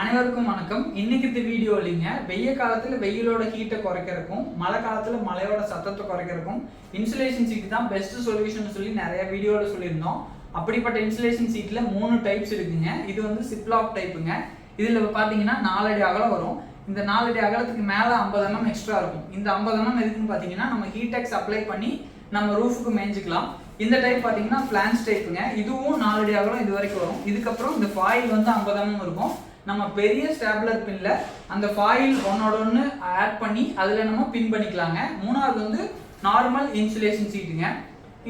அனைவருக்கும் வணக்கம். இன்னைக்கு இந்த வீடியோ இல்லைங்க. வெய்ய காலத்தில் வெயிலோட ஹீட்டை குறைக்கிறக்கும் மழை காலத்தில் மழையோட சத்தத்தை குறைக்கிறக்கும் இன்சுலேஷன் சீட் தான் பெஸ்ட் சொல்யூஷன் சொல்லி நிறைய வீடியோவில் சொல்லியிருந்தோம். அப்படிப்பட்ட இன்சுலேஷன் சீட்டில் மூணு டைப்ஸ் இருக்குங்க. இது வந்து சிப்லாப் டைப்புங்க இதில் பார்த்தீங்கன்னா நாலடி அகலம் வரும். இந்த நாலடி அகலத்துக்கு மேலே ஐம்பது mm எம்எம் எக்ஸ்ட்ரா இருக்கும். இந்த ஐம்பது எம்எம் எதுக்குன்னு பார்த்தீங்கன்னா நம்ம ஹீடெக்ஸ் அப்ளை பண்ணி நம்ம ரூஃபுக்கு மேய்ஞ்சிக்கலாம். இந்த டைப் பார்த்தீங்கன்னா பிளான்ஸ் டைப்புங்க இதுவும் நாலடி அகலம் இது வரைக்கும் வரும். இதுக்கப்புறம் இந்த ஃபாயில் வந்து ஐம்பது எம்எம் இருக்கும். நம்ம பெரிய ஸ்டாப்லர் பின்ல அந்த ஃபாயில் ஒன்னோட ஒன்று ஆட் பண்ணி அதில் நம்ம பின் பண்ணிக்கலாங்க. மூணாவது வந்து நார்மல் இன்சுலேஷன் சீட்டுங்க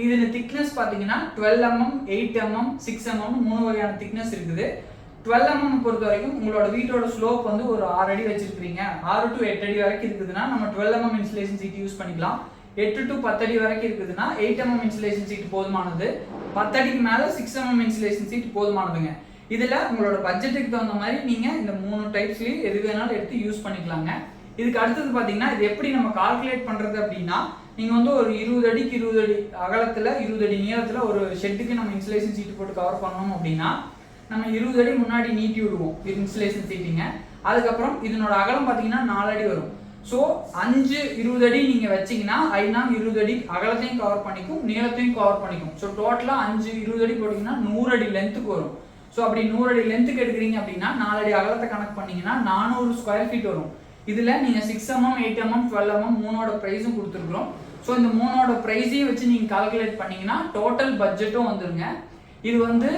இதில் திக்னஸ் பார்த்தீங்கன்னா twelve mm eight mm six mm மூணு வகையான திக்னஸ் இருக்குது. டுவெல் எம்எம் mm பொறுத்த வரைக்கும் உங்களோட வீட்டோட ஸ்லோப் வந்து ஒரு ஆறு அடி வச்சிருக்கீங்க ஆறு டு எட்டு அடி வரைக்கும் இருக்குதுன்னா நம்ம twelve mm insulation sheet use பண்ணிக்கலாம். எட்டு டு பத்தடி வரைக்கும் இருக்குதுன்னா எயிட் எம்எம் இன்சுலேஷன் சீட் போதுமானது. பத்தடிக்கு மேலே சிக்ஸ் எம்எம் இன்சுலேஷன் சீட் போதுமானதுங்க. இதில் உங்களோட பட்ஜெட்டுக்கு தகுந்த மாதிரி நீங்கள் இந்த மூணு டைப்ஸ்லேயும் எது வேணாலும் எடுத்து யூஸ் பண்ணிக்கலாங்க. இதுக்கு அடுத்தது பார்த்தீங்கன்னா இது எப்படி நம்ம கால்குலேட் பண்ணுறது அப்படின்னா நீங்கள் வந்து ஒரு இருபது அடிக்கு இருபது அடி அகலத்தில் இருபது அடி நீளத்தில் ஒரு ஷெட்டுக்கு நம்ம இன்சுலேஷன் சீட்டு போட்டு கவர் பண்ணணும் அப்படின்னா நம்ம இருபது அடி முன்னாடி நீட்டி விடுவோம் இன்சுலேஷன் சீட்டிங்க அதுக்கப்புறம் இதனோட அகலம் பார்த்தீங்கன்னா நாலு அடி வரும். ஸோ அஞ்சு இருபது அடி நீங்கள் வச்சிங்கன்னா ஐநா இருபது அடி அகலத்தையும் கவர் பண்ணிக்கும் நீளத்தையும் கவர் பண்ணிக்கும். ஸோ டோட்டலாக அஞ்சு இருபது அடி போட்டிங்கன்னா நூறு அடி லென்த்துக்கு வரும். ஸோ அப்படி நூறு அடி லென்த்துக்கு எடுக்கிறீங்க அப்படின்னா நாலடி அகலத்தை கணக்கு பண்ணீங்கன்னா நானூறு ஸ்கொயர் ஃபீட் வரும். இதில் நீங்கள் six mm eight mm twelve mm மூணோட ப்ரைஸும் கொடுத்துருக்குறோம். ஸோ இந்த மூணோட ப்ரைஸையும் வச்சு நீங்கள் கால்குலேட் பண்ணீங்கன்னா டோட்டல் பட்ஜெட்டும் வந்துருங்க. இது வந்து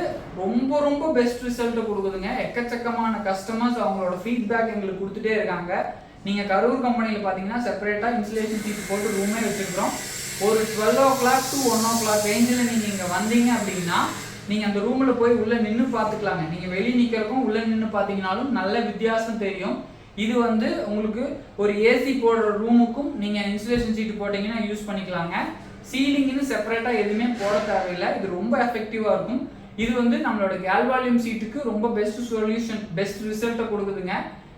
ரொம்ப ரொம்ப பெஸ்ட் ரிசல்ட்டை கொடுக்குதுங்க. எக்கச்சக்கமான கஸ்டமர்ஸ் அவங்களோட ஃபீட்பேக் எங்களுக்கு கொடுத்துட்டே இருக்காங்க. நீங்கள் கரூர் கம்பெனியில் பார்த்தீங்கன்னா செப்பரேட்டாக இன்சுலேஷன் சீட் போட்டு ரூமே வச்சுருக்கிறோம். ஒரு twelve o'clock to one o'clock ரேஞ்சில் நீங்கள் இங்கே வந்தீங்க அப்படின்னா நீங்கள் அந்த ரூமில் போய் உள்ளே நின்று பார்த்துக்கலாங்க நீங்கள் வெளியே நிற்கிறக்கும் உள்ளே நின்று பார்த்தீங்கனாலும் நல்ல வித்தியாசம் தெரியும். இது வந்து உங்களுக்கு ஒரு ஏசி போடுற ரூமுக்கும் நீங்கள் இன்சுலேஷன் சீட்டு போட்டிங்கன்னா யூஸ் பண்ணிக்கலாங்க. சீலிங்னு செப்பரேட்டாக எதுவுமே போட தேவையில்லை. இது ரொம்ப எஃபெக்டிவாக இருக்கும். இது வந்து நம்மளோட கேல்வால்யூம் சீட்டுக்கு ரொம்ப பெஸ்ட் சொல்யூஷன் பெஸ்ட் ரிசல்ட்டை கொடுக்குதுங்க.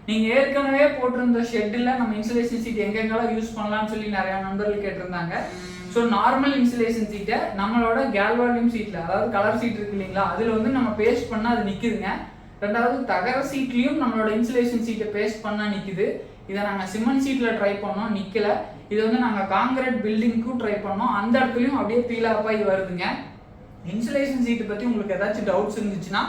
நீங்கள் ஏற்கனவே போட்டிருந்த ஷெட்டில் நம்ம இன்சுலேஷன் சீட் எங்கெங்கெல்லாம் யூஸ் பண்ணலாம்னு சொல்லி நிறையா நண்பர்கள் கேட்டிருந்தாங்க. ஸோ நார்மல் இன்சுலேஷன் சீட்டை நம்மளோட கேல்வாலியம் சீட்டில் அதாவது கலர் சீட் இருக்கு இல்லைங்களா அதில் வந்து நம்ம பேஸ்ட் பண்ணால் அது நிற்குதுங்க ரெண்டாவது தகர சீட்லேயும் நம்மளோட இன்சுலேஷன் சீட்டை பேஸ்ட் பண்ணால் நிற்குது இதை நாங்கள் சிமெண்ட் சீட்டில் ட்ரை பண்ணோம் நிற்கல இது வந்து நாங்கள் காங்கிரீட் பில்டிங்க்கும் ட்ரை பண்ணோம். அந்த இடத்துலையும் அப்படியே பீல் வருதுங்க. இன்சுலேஷன் சீட்டை பற்றி உங்களுக்கு ஏதாச்சும் டவுட்ஸ் இருந்துச்சுன்னா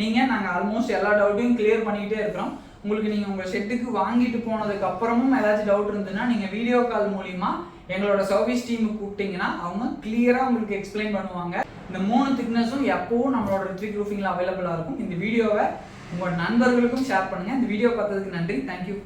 நீங்கள் நாங்கள் ஆல்மோஸ்ட் எல்லா டவுட்டையும் கிளியர் பண்ணிக்கிட்டே இருக்கிறோம். உங்களுக்கு நீங்கள் உங்கள் ஷெட்டுக்கு வாங்கிட்டு போனதுக்கு அப்புறமும் ஏதாச்சும் டவுட் இருந்ததுன்னா நீங்கள் வீடியோ கால் மூலிமா எங்களோட சர்வீஸ் டீமுக்கு கூப்பிட்டீங்கன்னா அவங்க கிளியராக உங்களுக்கு எக்ஸ்பிளைன் பண்ணுவாங்க. இந்த மூணு திக்னஸும் எப்போவும் நம்மளோட ரித்விக் ரூஃபிங்கில் அவைலபிளாக இருக்கும். இந்த வீடியோவை உங்கள் நண்பர்களுக்கும் ஷேர் பண்ணுங்கள் இந்த வீடியோ பார்த்ததுக்கு நன்றி. தேங்க்யூ